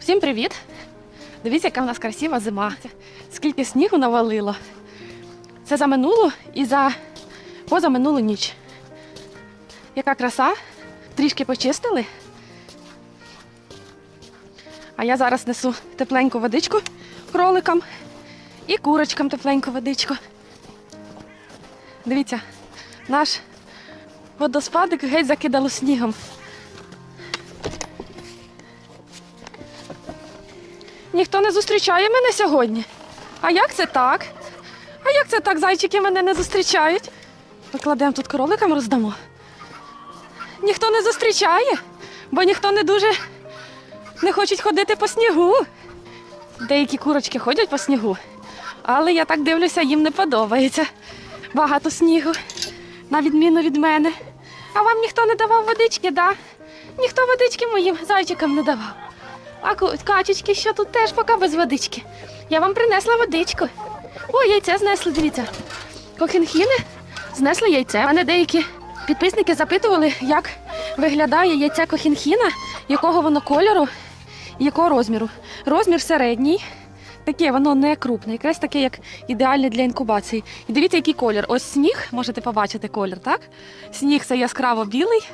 Всім привіт! Дивіться, яка в нас красива зима. Скільки снігу навалило. Це за минулу і за позаминулу ніч. Яка краса? Трішки почистили. А я зараз несу тепленьку водичку кроликам і курочкам тепленьку водичку. Дивіться, наш водоспадик геть закидало снігом. Ніхто не зустрічає мене сьогодні. А як це так? А як це так, зайчики мене не зустрічають? Покладемо тут кроликам роздамо. Ніхто не зустрічає, бо ніхто не дуже не хочуть ходити по снігу. Деякі курочки ходять по снігу, але я так дивлюся, їм не подобається. Багато снігу, на відміну від мене. А вам ніхто не давав водички, да? Ніхто водички моїм зайчикам не давав. А качечки, що тут теж поки без водички. Я вам принесла водичку. О, яйце знесли, дивіться. Кохінхіни знесли яйце. Мене деякі підписники запитували, як виглядає яйце кохінхіна, якого воно кольору і якого розміру. Розмір середній. Таке воно не крупне, якраз таке, як ідеальне для інкубації. І дивіться, який колір. Ось сніг, можете побачити колір, так? Сніг це яскраво білий,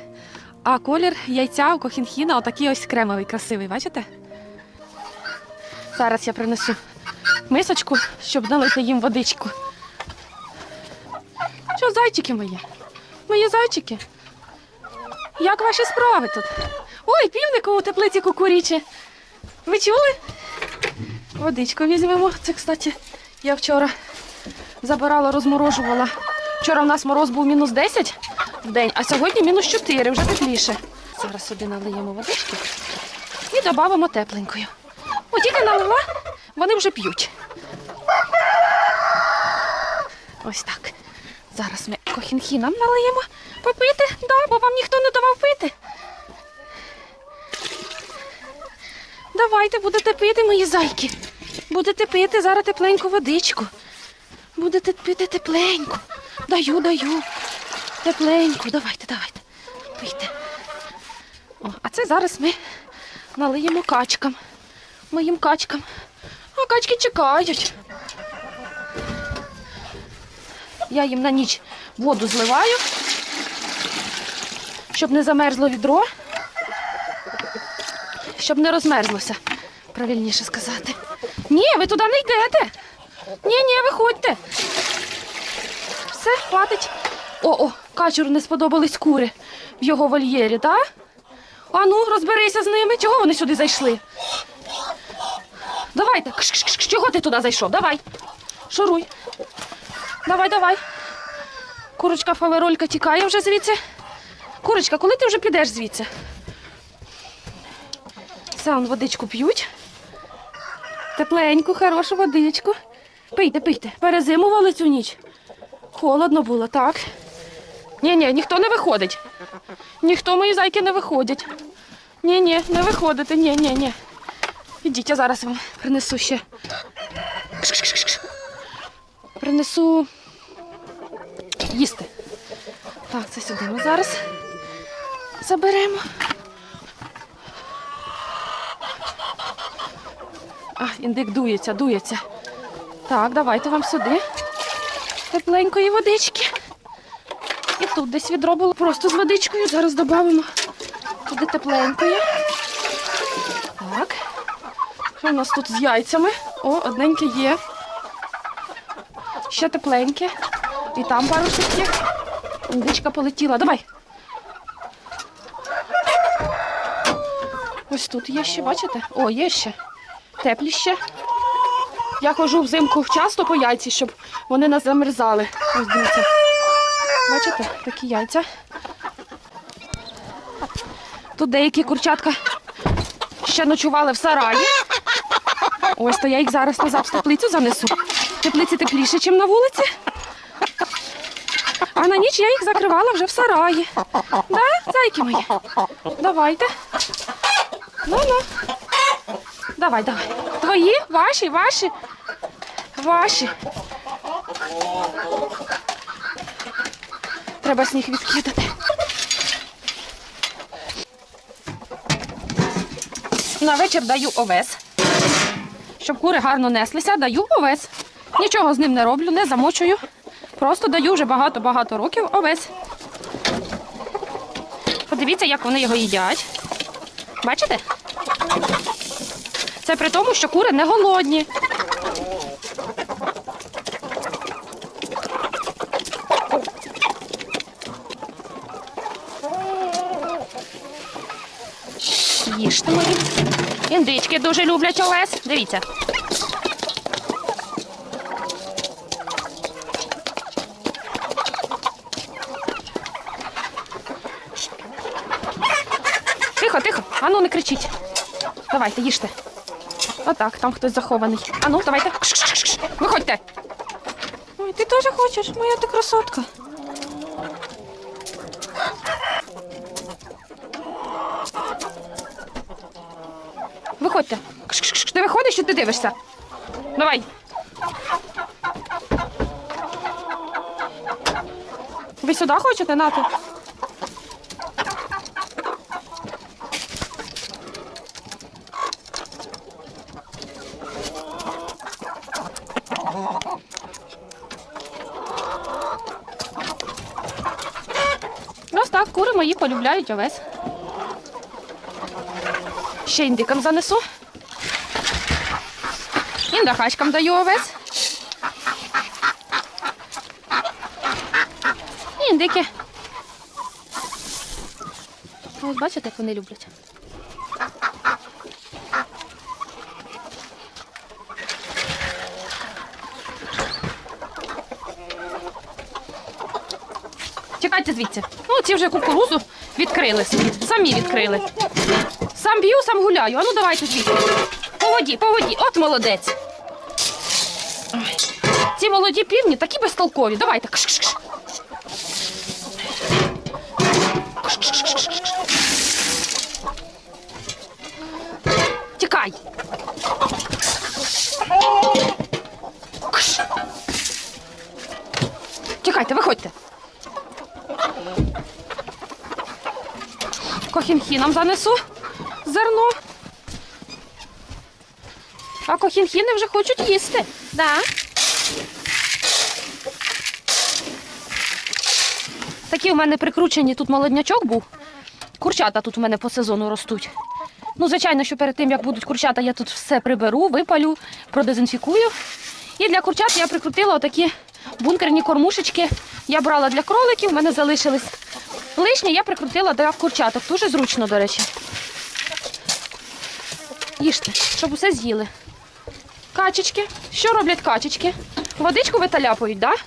а колір яйця у кохінхіна отакий ось кремовий, красивий, бачите? Зараз я принесу мисочку, щоб налити їм водичку. Що, зайчики мої? Мої зайчики? Як ваші справи тут? Ой, півнику у теплиці кукуріче. Ви чули? Водичку візьмемо. Це, кстати, я вчора забирала, розморожувала. Вчора в нас мороз був мінус 10 в день, а сьогодні мінус 4, вже тепліше. Зараз сюди налиємо водички і додамо тепленькою. О, тільки налила, вони вже п'ють. Ось так. Зараз ми кохінхінам налиємо попити, да, бо вам ніхто не давав пити. Давайте будете пити, мої зайки. Будете пити зараз тепленьку водичку. Будете пити тепленьку. Даю, даю. Тепленьку. Давайте, давайте. Пийте. О, а це зараз ми налиємо качкам. Моїм качкам. А качки чекають. Я їм на ніч воду зливаю, щоб не замерзло відро, щоб не розмерзлося, правильніше сказати. Ні, ви туди не йдете. Ні, ні, виходьте. Все, хватить. О, о, качуру не сподобались кури в його вольєрі, так? А ну, розберися з ними. Чого вони сюди зайшли? Давайте. Кш-кш-кш, Чого ти туди зайшов? Давай. Шуруй. Давай, давай. Курочка фаверолька тікає вже звідси. Курочка, коли ти вже підеш звідси? Все, он водичку п'ють. Тепленьку, хорошу водичку. Пийте, пийте. Перезимували цю ніч. Холодно було, так? Ні, ні, ніхто не виходить. Ніхто мої зайки не виходять. Ні, ні, не виходите, ні, ні, ні. Ідіть, я зараз вам принесу ще. Принесу їсти. Так, це сюди ми зараз заберемо. А, індик дується, дується. Так, давайте вам сюди. Тепленької водички. І тут десь відро було просто з водичкою. Зараз додамо туди тепленької. Так. Що у нас тут з яйцями? О, одненьке є. Ще тепленьке. І там пару штук. Індичка полетіла. Давай. Ось тут є ще, бачите? О, є ще. Теплі ще. Я ходжу взимку часто по яйці, щоб вони не замерзали. Ось дивіться. Бачите, такі яйця. Тут деякі курчатка ще ночували в сараї. Ось то я їх зараз назад в теплицю занесу. Теплиці тепліше, ніж на вулиці. А на ніч я їх закривала вже в сараї. Да, зайки мої? Давайте. Ну, ну. Давай, давай. Твої? Ваші, ваші? Ваші. Треба сніг відкидати. На вечір даю овес. Щоб кури гарно неслися, даю овес. Нічого з ним не роблю, не замочую. Просто даю вже багато-багато років овес. Подивіться, як вони його їдять. Бачите? Це при тому, що кури не голодні. Їжте мої. Індички дуже люблять овес. Дивіться. Тихо, тихо. Ану, не кричіть. Давайте, їжте. Отак, там хтось захований. Ану, давайте. Виходьте. Ой, ти теж хочеш, моя ти красотка. Виходьте. Ти виходиш чи ти дивишся? Давай. Ви сюди хочете, Нати? Ось так, кури мої полюбляють овес. Ще індикам занесу. Індахачкам даю овес. І індики. Ось бачите, як вони люблять. Тікайте звідси. Ну, ці вже кукурузу відкрили. Самі відкрили. Сам б'ю, сам гуляю. А ну давайте звідси. По воді, по воді. От молодець. Ой. Ці молоді півні такі безтолкові. Давайте. Кш-кш-кш. Кш-кш-кш-кш. Тікай. Кш. Тікайте, виходьте. Кохінхі нам занесу зерно. А кохінхіни вже хочуть їсти. Да. Такі у мене прикручені тут молоднячок був. Курчата тут у мене по сезону ростуть. Ну, звичайно, що перед тим, як будуть курчата, я тут все приберу, випалю, продезінфікую. І для курчат я прикрутила отакі бункерні кормушечки. Я брала для кроликів, в мене залишились лишні, я прикрутила для курчаток. Дуже зручно, до речі. Їжте, щоб усе з'їли. Качечки. Що роблять качечки? Водичку виталяпують, так?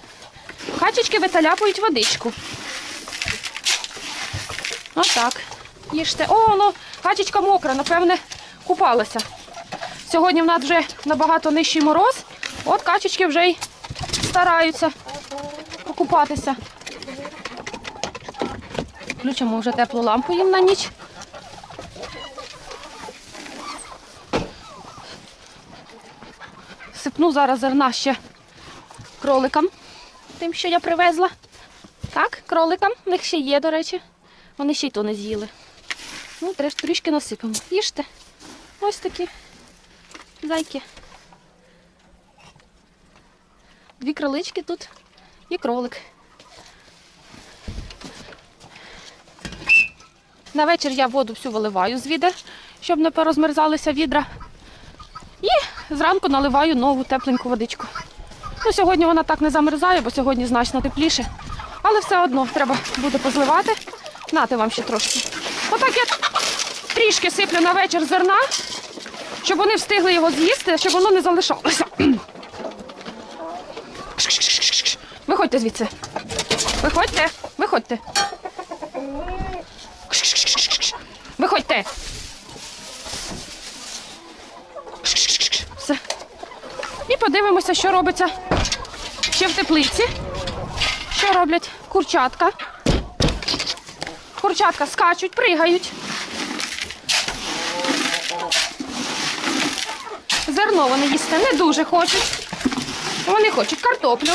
Да? Качечки виталяпують водичку. Отак. Їжте. О, ну, качечка мокра, напевне, купалася. Сьогодні в нас вже набагато нижчий мороз. От качечки вже й стараються покупатися. Включимо вже теплу лампу їм на ніч. Сипну зараз зерна ще кроликам, тим, що я привезла. Так, кроликам. В них ще є, до речі. Вони ще й то не з'їли. Ну, трішки насипемо. Їжте. Ось такі зайки. Дві кролички тут і кролик. На вечір я воду всю виливаю з відер, щоб не порозмерзалися відра. І зранку наливаю нову тепленьку водичку. Ну, сьогодні вона так не замерзає, бо сьогодні значно тепліше. Але все одно треба буде позливати. Нати вам ще трошки. Отак я трішки сиплю на вечір зерна, щоб вони встигли його з'їсти, щоб воно не залишалося. Виходьте звідси. Виходьте, виходьте. Виходьте. Все. І подивимося, що робиться ще в теплиці. Що роблять курчатка. Курчатка скачуть, пригають. Зерно вони їсти не дуже хочуть. Вони хочуть картоплю.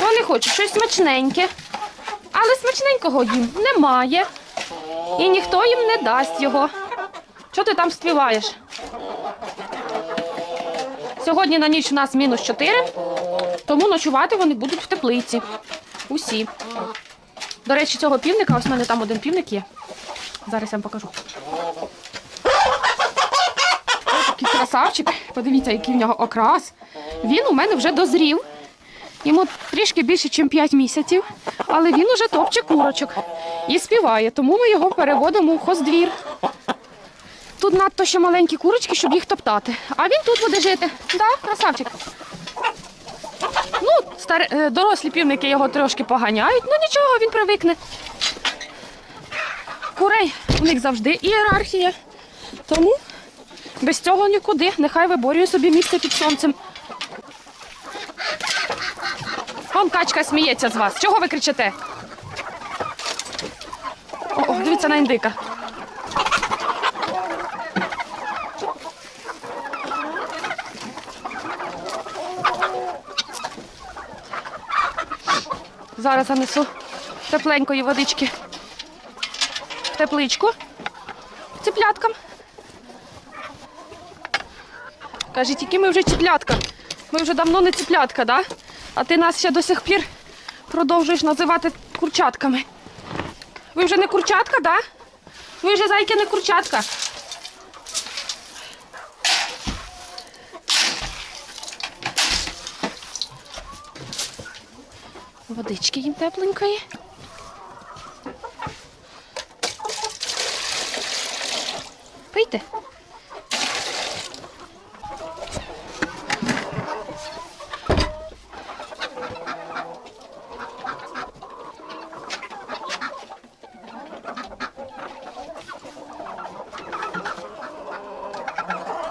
Вони хочуть щось смачненьке. Але смачненького їм немає. І ніхто їм не дасть його. Що ти там співаєш? Сьогодні на ніч у нас мінус 4, тому ночувати вони будуть в теплиці. Усі. До речі, цього півника, ось в мене там один півник є. Зараз я вам покажу. Такий красавчик. Подивіться, який в нього окрас. Він у мене вже дозрів. Йому трішки більше, ніж 5 місяців, але він уже топче курочок і співає, тому ми його переводимо в хоздвір. Тут надто ще маленькі курочки, щоб їх топтати. А він тут буде жити. Да, красавчик. Ну, стар... е, дорослі півники його трошки поганяють, ну нічого, він привикне. Курей у них завжди ієрархія. Тому без цього нікуди. Нехай виборює собі місце під сонцем. Вон качка сміється з вас. Чого ви кричите? Дивіться на індика. Зараз занесу тепленької водички в тепличку ціпляткам. Каже, тільки ми вже ціплятка. Ми вже давно не ціплятка, да? А ти нас ще до сих пір продовжуєш називати курчатками. Ви вже не курчатка, да? Ви вже зайки не курчатка. Водички їм тепленької. Пийте.